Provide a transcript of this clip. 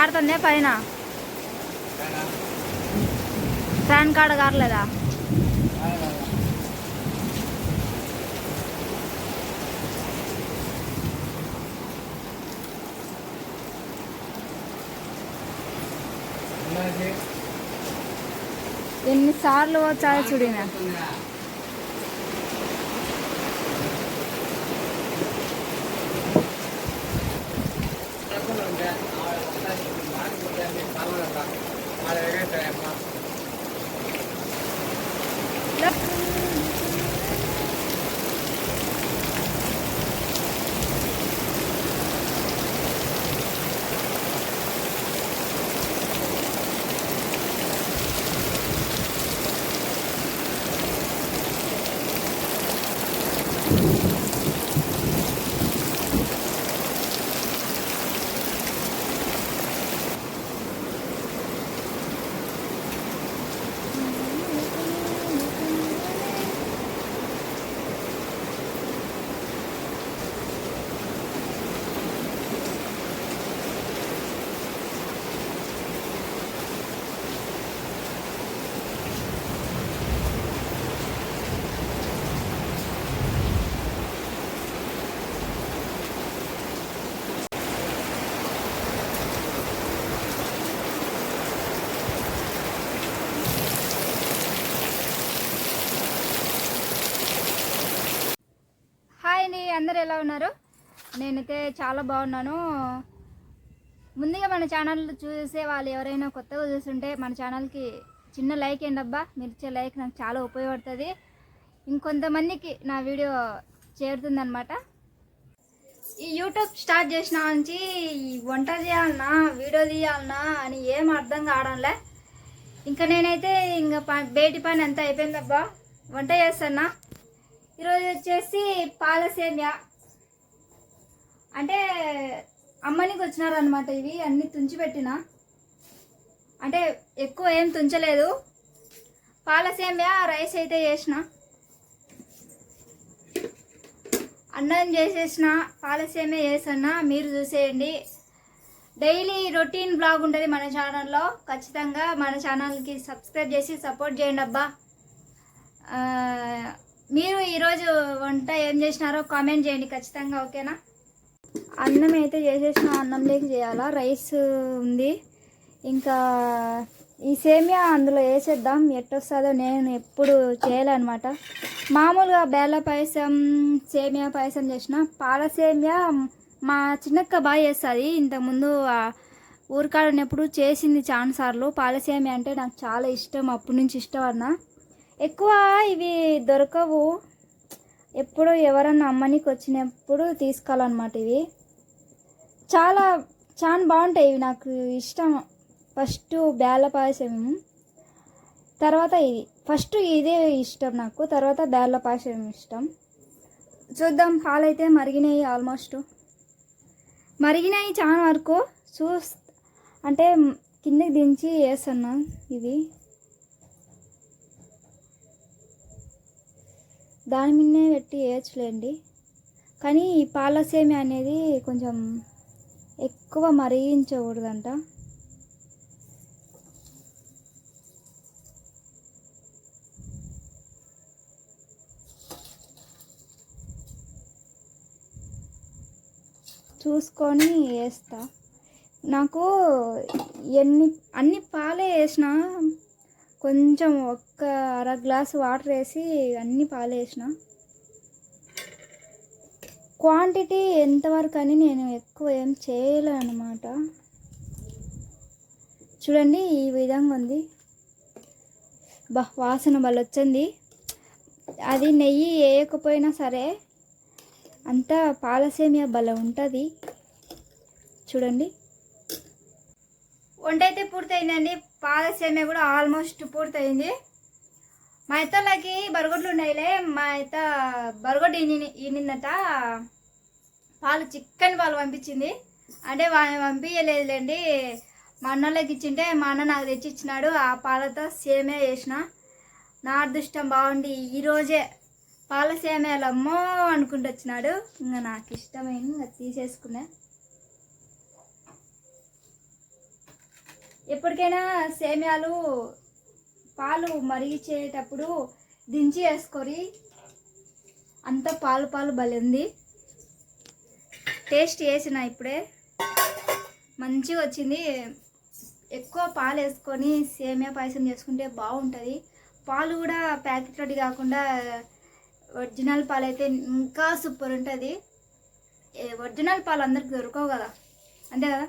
కారుతుందే పైన? ఫ్యాన్ కాడ కారలేదా? ఎన్నిసార్లు వచ్చాయో చూడిన? హాయ్ అండి అందరు ఎలా ఉన్నారు? నేనైతే చాలా బాగున్నాను. ముందుగా మన ఛానల్ చూసే వాళ్ళు ఎవరైనా కొత్తగా చూస్తుంటే మన ఛానల్కి చిన్న లైక్ ఏంటి అబ్బా? మీరు ఇచ్చే లైక్ నాకు చాలా ఉపయోగపడుతుంది. ఇంకొంతమందికి నా వీడియో చేరుతుందనమాట ఈ యూట్యూబ్ స్టార్ట్ చేసిన నుంచి ఈ వంట చేయాలన్నా వీడియో తీయాలన్నా అని ఏం అర్థం కావడంలే. ఇంకా నేనైతే ఇంకా ప బయటి పని అంతా అయిపోయిందబ్బా వంట చేస్తానా? ఈరోజు వచ్చేసి పాలసేమ్య. అంటే అమ్మనికి వచ్చినారనమాట ఇవి అన్ని తుంచి పెట్టిన. అంటే ఎక్కువ ఏం తుంచలేదు. పాలసేమ్య రైస్ అయితే చేసిన. అన్నం చేసేసిన పాలసేమ్య సేమియా చేసన్నా మీరు చూసేయండి. డైలీ రొటీన్ బ్లాగ్ ఉంటుంది మన ఛానల్లో. ఖచ్చితంగా మన ఛానల్కి సబ్స్క్రైబ్ చేసి సపోర్ట్ చేయండి అబ్బా. ఈరోజు వంట ఏం చేసినారో కామెంట్ చేయండి ఖచ్చితంగా ఓకేనా? అన్నం అయితే చేసేసిన అన్నంలోకి చేయాలా? రైస్ ఉంది. ఇంకా ఈ సేమియా అందులో వేసేద్దాం. ఎట్టొస్తుందో నేను ఎప్పుడు చేయలేనమాట. మామూలుగా బేళ్ళ పాయసం సేమియా పాయసం చేసిన పాల సేమియా మా చిన్నక్క బాగా చేస్తుంది. ఇంతకుముందు ఆ ఊరికాడ ఉన్నప్పుడు చేసింది చాలా సార్లు పాల సేమియా అంటే నాకు చాలా ఇష్టం అప్పటి నుంచి ఇష్టం అన్న ఎక్కువ ఇవి దొరకవు. ఎప్పుడు ఎవరన్నా అమ్మనికి వచ్చినప్పుడు తీసుకోవాలన్నమాట ఇవి. చాలా చాలా బాగుంటాయి ఇవి నాకు ఇష్టం. ఫస్ట్ బేళ్ళ పాయసం. తర్వాత ఇది. ఫస్ట్ ఇదే ఇష్టం నాకు. తర్వాత బేళ్ళ పాయసం ఇష్టం. చూద్దాం పాలైతే మరిగినాయి ఆల్మోస్ట్. మరిగినాయి చాలా వరకు. చూస్ అంటే కిందకి దించి వేస్తున్నాం ఇది దాని మీదనే పెట్టి వేయచ్చులేండి. కానీ ఈ పాలసేమి అనేది కొంచెం ఎక్కువ మరిగించకూడదంట. చూసుకొని వేస్తా. నాకు ఎన్ని అన్ని పాలే వేసిన కొంచెం ఒక్క అర గ్లాసు వాటర్ వేసి అన్ని పాలు వేసిన. క్వాంటిటీ ఎంతవరకు అని నేను ఎక్కువ ఏం చేయలే అనమాట చూడండి ఈ విధంగా ఉంది. బా వాసన భలే వచ్చింది. అది నెయ్యి వేయకపోయినా సరే అంతా పాలసేమియా భలే ఉంటుంది. చూడండి. వంట అయితే పూర్తయిందండి. పాలసేమియా కూడా ఆల్మోస్ట్ పూర్తయింది. మా ఇతరులకి బరగొడ్లు ఉన్నాయిలే మా ఇత బరగొడ్డు ఈనిందట పాలు చిక్కని పాలు పంపించింది. అంటే పంపించలేదులేండి మా అన్నలకి ఇచ్చింటే మా అన్న నాకు తెచ్చి ఇచ్చినాడు ఆ పాలతో సేమే చేసిన. నా అదృష్టం బాగుండి ఈరోజే పాల సేమేలు అమ్మో అనుకుంటూ వచ్చినాడు. ఇంకా నాకు ఇష్టమైంది ఇంకా తీసేసుకున్నా. ఎప్పటికైనా సేమ్యాలు పాలు మరిగించేటప్పుడు దించి వేసుకొని అంత పాలు పాలు భలే ఉంది. టేస్ట్ వేసిన ఇప్పుడే. మంచిగా వచ్చింది. ఎక్కువ పాలు వేసుకొని సేమియా పాయసం చేసుకుంటే బాగుంటుంది. పాలు కూడా ప్యాకెట్లోటి కాకుండా ఒరిజినల్ పాలు అయితే ఇంకా సూపర్ ఉంటుంది. ఒరిజినల్ పాలు అందరికి దొరకవు కదా. అంతే కదా?